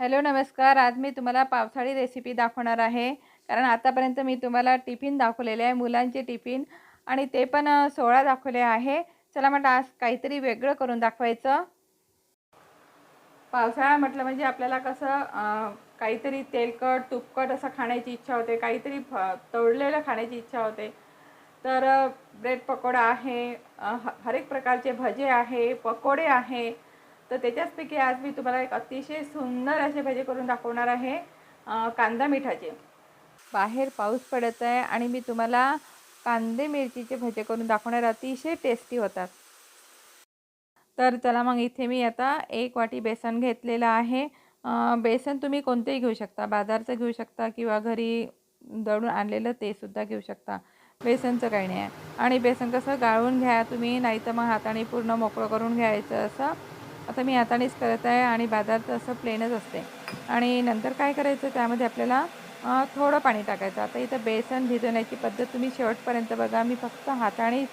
Hello नमस्कार. आज मी तुम्हाला पावसाळी रेसिपी दाखवणार आहे. कारण आतापर्यंत मी तुम्हाला टिफिन दाखवलेले आहे मुलांचे टिफिन आणि ते पण सोळा दाखवले आहे. चला म्हटलं आज काहीतरी वेगळं करून दाखवायचं. पावसाळा म्हटलं म्हणजे आपल्याला कसं काहीतरी तेलकट तुपकट असं खाण्याची इच्छा होते. काहीतरी फ तळलेलं खाण्याची इच्छा होते. तर ब्रेड पकोडा आहे. हरेक ह हर एक प्रकारचे भजे आहे पकोडे आहे. तर त्याच्याचपैकी आज मी तुम्हाला एक अतिशय सुंदर असे भजे करून दाखवणार आहे कांदा मिठाचे. बाहेर पाऊस पडत आहे आणि मी तुम्हाला कांदे मिरचीचे भजे करून दाखवणार अतिशय टेस्टी होतात. तर चला मग इथे मी आता एक वाटी बेसन घेतलेलं आहे. बेसन तुम्ही कोणतेही घेऊ शकता बाजारचं घेऊ शकता किंवा घरी दळून आणलेलं ते सुद्धा घेऊ शकता. बेसनचं काही नाही आहे. आणि बेसन कसं गाळून घ्या तुम्ही नाही तर मग हाताने पूर्ण मोकळं करून घ्यायचं असं आता मी हातानेच करत आहे आणि बाजार असं प्लेनच असते. आणि नंतर काय करायचं? त्यामध्ये आपल्याला थोडं पाणी टाकायचं. आता इथं बेसन भिजवण्याची पद्धत तुम्ही शेवटपर्यंत बघा. मी फक्त हाताने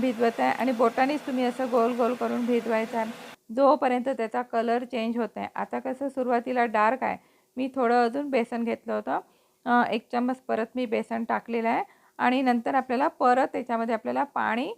भिजवत आहे आणि बोटानेच तुम्ही असं गोल गोल करून भिजवायचं. आहे जोपर्यंत त्याचा कलर चेंज होत आहे आता कसं सुरुवातीला डार्क आहे. मी थोडं अजून बेसन घेतलं होतं. एक चम्मच परत मी बेसन टाकलेलं आहे. आणि नंतर आपल्याला परत त्याच्यामध्ये आपल्याला पाणी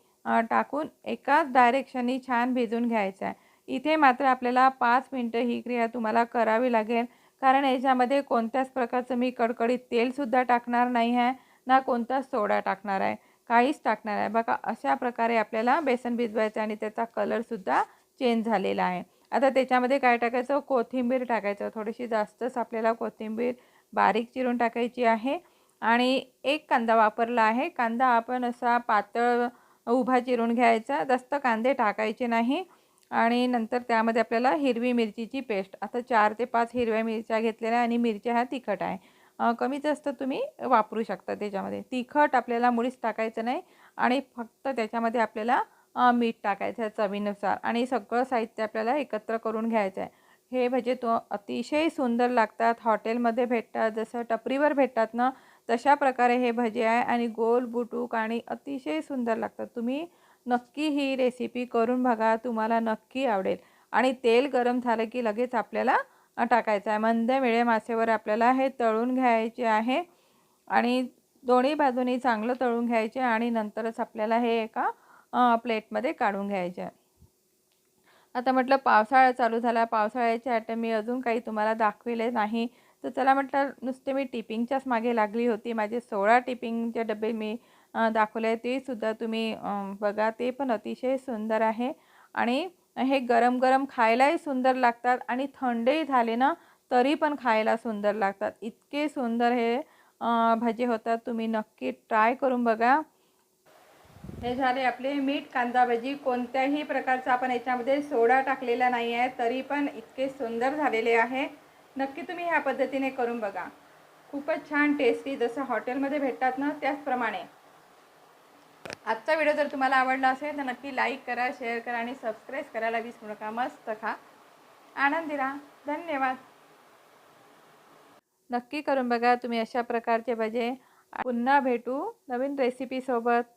टाकून एकाच डायरेक्शननी छान भिजून घ्यायचं आहे. इथे मात्र आपल्याला पाच मिनटं ही क्रिया तुम्हाला करावी लागेल. कारण याच्यामध्ये कोणत्याच प्रकारचं मी कडकडीत तेलसुद्धा टाकणार नाही आहे ना कोणताच सोडा टाकणार आहे काहीच टाकणार आहे. बघा अशा प्रकारे आपल्याला बेसन भिजवायचं आणि त्याचा कलरसुद्धा चेंज झालेला आहे. आता त्याच्यामध्ये काय टाकायचं? कोथिंबीर टाकायचं. थोडीशी जास्तच आपल्याला कोथिंबीर बारीक चिरून टाकायची आहे. आणि एक कांदा वापरला आहे. कांदा आपण असा पातळ उभा चिरून घ्यायचा. जास्त कांदे टाकायचे नाही. आणि नंतर त्यामध्ये आपल्याला हिरवी मिरचीची पेस्ट. आता चार ते पाच हिरव्या मिरच्या घेतलेल्या आणि मिरच्या ह्या तिखट आहे. कमी जास्त तुम्ही वापरू शकता त्याच्यामध्ये. तिखट आपल्याला मुळीच टाकायचं नाही आणि फक्त त्याच्यामध्ये आपल्याला मीठ टाकायचं आहे चवीनुसार आणि सगळं साहित्य आपल्याला एकत्र करून घ्यायचं आहे. हे भजे तो अतिशय सुंदर लागतात. हॉटेलमध्ये भेटतात जसं टपरीवर भेटतात ना तशा प्रकारे हे भजे आहे आणि गोल बुटूक आणि अतिशय सुंदर लागतात. तुम्ही नक्की ही रेसिपी करून बघा तुम्हाला नक्की आवडेल. आणि तेल गरम झालं की लगेच आपल्याला टाकायचं आहे. मंद मिळे मासेवर आपल्याला हे तळून घ्यायचे आहे. आणि दोन्ही बाजूनी चांगलं तळून घ्यायचे आणि नंतरच आपल्याला हे एका प्लेटमध्ये काढून घ्यायचे आहे. आता म्हटलं पावसाळा चालू झाला. पावसाळ्याचे आयटम मी अजून काही तुम्हाला दाखविले नाही. तर चला म्हटलं नुसते मी टिपिंगच्याच मागे लागली होती. माझे सोळा टिपिंगचे डबे मी दाखवले ते सुद्धा तुम्ही बघा. ते पण अतिशय सुंदर आहे. आणि हे गरम गरम खायलाही सुंदर लागतात आणि थंडही झाले ना तरी पण खायला सुंदर लागतात. इतके सुंदर हे भजे होतात. तुम्ही नक्की ट्राय करून बघा. हे झाले आपले मीठ कांदा भजी. कोणत्याही प्रकारचा आपण याच्यामध्ये सोडा टाकलेला नाही आहे तरी पण इतके सुंदर झालेले आहे. नक्की तुम्ही ह्या पद्धतीने करून बघा. खूपच छान टेस्टी जसं हॉटेलमध्ये भेटतात ना त्याचप्रमाणे. आजचा व्हिडिओ जर तुम्हाला आवडला असेल तर नक्की लाईक करा शेअर करा आणि सबस्क्राईब करायला विसरू नका. मस्त खा. आनंदी राहा. धन्यवाद. नक्की करून बघा तुम्ही अशा प्रकारचे भजे. पुन्हा भेटू नवीन रेसिपीसोबत